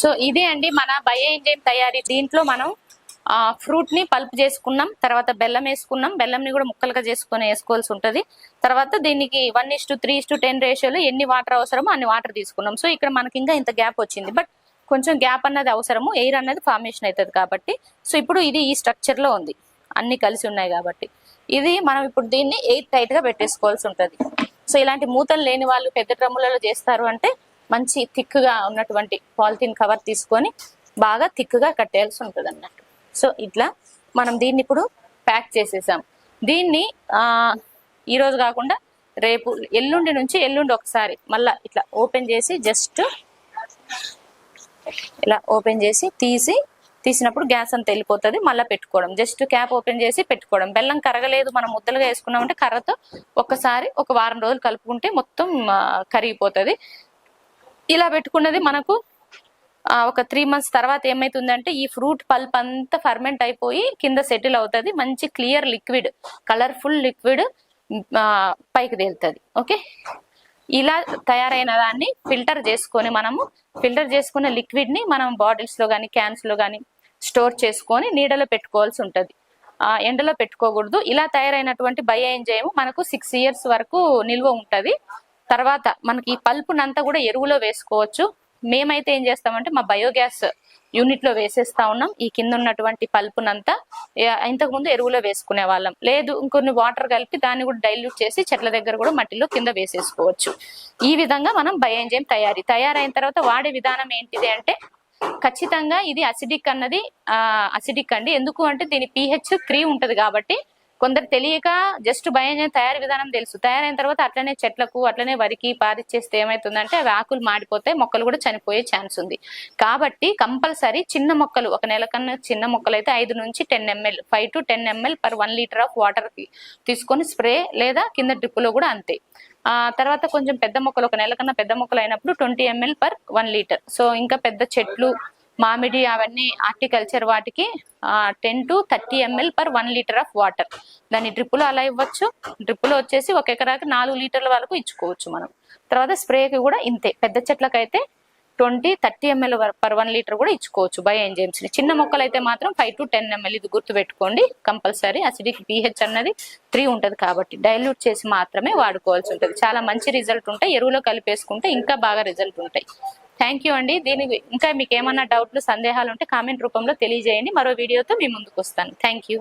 So ఇదే అండి మన బయో ఇంజన్ తయారీ. దీంట్లో మనం ఆ ఫ్రూట్ని పల్ప్ చేసుకున్నాం తర్వాత బెల్లం వేసుకున్నాం. బెల్లంని కూడా ముక్కలుగా చేసుకొని వేసుకోవాల్సి ఉంటది. తర్వాత దీనికి one is to three is to ten రేషియోలో ఎన్ని వాటర్ అవసరమో అన్ని వాటర్ తీసుకున్నాం. సో ఇక్కడ మనకి ఇంకా ఇంత గ్యాప్ వచ్చింది. బట్ కొంచెం గ్యాప్ అన్నది అవసరము. ఎయిర్ అన్నది ఫార్మేషన్ అవుతుంది కాబట్టి. సో ఇప్పుడు ఇది ఈ స్ట్రక్చర్లో ఉంది. అన్ని కలిసి ఉన్నాయి కాబట్టి. ఇది మనం ఇప్పుడు దీన్ని ఎయిర్ టైట్గా పెట్టేసుకోవాల్సి ఉంటుంది. సో ఇలాంటి మూతలు లేని వాళ్ళు పెద్ద డ్రమ్ములలో చేస్తారు అంటే మంచి థిక్గా ఉన్నటువంటి పాలిథిన్ కవర్ తీసుకొని బాగా థిక్గా కట్టేయాల్సి ఉంటుంది అన్నట్టు సో ఇట్లా మనం దీన్ని ఇప్పుడు ప్యాక్ చేసేసాం. దీన్ని ఈరోజు కాకుండా రేపు ఎల్లుండి నుంచి ఎల్లుండి ఒకసారి మళ్ళా ఇట్లా ఓపెన్ చేసి జస్ట్ ఇలా ఓపెన్ చేసి తీసి తీసినప్పుడు గ్యాస్ అంతా వెళ్ళిపోతుంది. మళ్ళీ పెట్టుకోవడం. జస్ట్ క్యాప్ ఓపెన్ చేసి పెట్టుకోవడం. బెల్లం కరగలేదు. మనం ముద్దలుగా వేసుకున్నామంటే కర్రతో ఒక్కసారి ఒక వారం రోజులు కలుపుకుంటే మొత్తం కరిగిపోతుంది. ఇలా పెట్టుకున్నది మనకు ఒక త్రీ మంత్స్ తర్వాత ఏమైతుందంటే ఈ ఫ్రూట్ పల్ప్ అంతా ఫర్మెంట్ అయిపోయి కింద సెటిల్ అవుతుంది. మంచి క్లియర్ లిక్విడ్ కలర్ఫుల్ లిక్విడ్ పైకి తేలుతుంది. ఓకే? ఇలా తయారైన దాన్ని ఫిల్టర్ చేసుకొని మనము ఫిల్టర్ చేసుకున్న లిక్విడ్ని మనం బాటిల్స్లో కానీ క్యాన్స్లో కానీ స్టోర్ చేసుకొని నీడలో పెట్టుకోవాల్సి ఉంటుంది. ఆ ఎండలో పెట్టుకోకూడదు. ఇలా తయారైనటువంటి బయో ఎంజైమ్ మనకు సిక్స్ ఇయర్స్ వరకు నిల్వ ఉంటది. తర్వాత మనకి ఈ పల్పునంతా కూడా ఎరువులో వేసుకోవచ్చు. మేమైతే ఏం చేస్తామంటే మా బయోగ్యాస్ యూనిట్లో వేసేస్తా ఉన్నాం. ఈ కింద ఉన్నటువంటి పల్పునంతా ఏ- ఇంతకు ముందు ఎరువులో వేసుకునే వాళ్ళం. లేదు ఇంకొన్ని వాటర్ కలిపి దాన్ని కూడా డైల్యూట్ చేసి చెట్ల దగ్గర కూడా మట్టిలో కింద వేసేసుకోవచ్చు. ఈ విధంగా మనం బయోఎంజైమ్ తయారీ. తయారైన తర్వాత వాడే విధానం ఏంటిది అంటే ఖచ్చితంగా ఇది అసిడిక్ అన్నది అసిడిక్ అండి. ఎందుకు అంటే దీని పిహెచ్ త్రీ ఉంటది కాబట్టి కొందరు తెలియక జస్ట్ భయం తయారు విధానం తెలుసు. తయారైన తర్వాత అట్లనే చెట్లకు అట్లనే వరికి పారిచ్చేస్తే ఏమైతుందంటే అవి ఆకులు మాడిపోతే మొక్కలు కూడా చనిపోయే ఛాన్స్ ఉంది. కాబట్టి కంపల్సరీ చిన్న మొక్కలు ఒక నెల కన్నా చిన్న మొక్కలు అయితే ఐదు నుంచి ten ML five to ten ML per one litre of water తీసుకొని స్ప్రే లేదా కింద డ్రిప్లో కూడా అంతే. ఆ తర్వాత కొంచెం పెద్ద మొక్కలు ఒక నెల కన్నా పెద్ద మొక్కలు అయినప్పుడు twenty ML per one litre. So ఇంకా పెద్ద చెట్లు మామిడి అవన్నీ ఆర్టికల్చర్ వాటికి ten to thirty ML per one litre of water దాన్ని డ్రిప్పులో అలా ఇవ్వచ్చు. డ్రిప్పులో వచ్చేసి ఒక ఎకరాకి నాలుగు లీటర్ల వరకు ఇచ్చుకోవచ్చు మనం. తర్వాత స్ప్రేకి కూడా ఇంతే. పెద్ద చెట్లకైతే twenty thirty ML per one litre కూడా ఇచ్చుకోవచ్చు బై ఎంజైమ్స్ని చిన్న మొక్కలు అయితే మాత్రం ఫైవ్ టు టెన్ ఎంఎల్ ఇది గుర్తు పెట్టుకోండి కంపల్సరీ అసిడిక్ పిహెచ్ అన్నది త్రీ ఉంటది కాబట్టి డైల్యూట్ చేసి మాత్రమే వాడుకోవాల్సి ఉంటుంది. చాలా మంచి రిజల్ట్ ఉంటాయి. ఎరువులో కలిపేసుకుంటే ఇంకా బాగా రిజల్ట్ ఉంటాయి. థ్యాంక్ యూ అండి. దీనికి ఇంకా మీకు ఏమైనా డౌట్లు సందేహాలు ఉంటే కామెంట్ రూపంలో తెలియజేయండి. మరో వీడియోతో మీ ముందుకు వస్తాను థ్యాంక్ యూ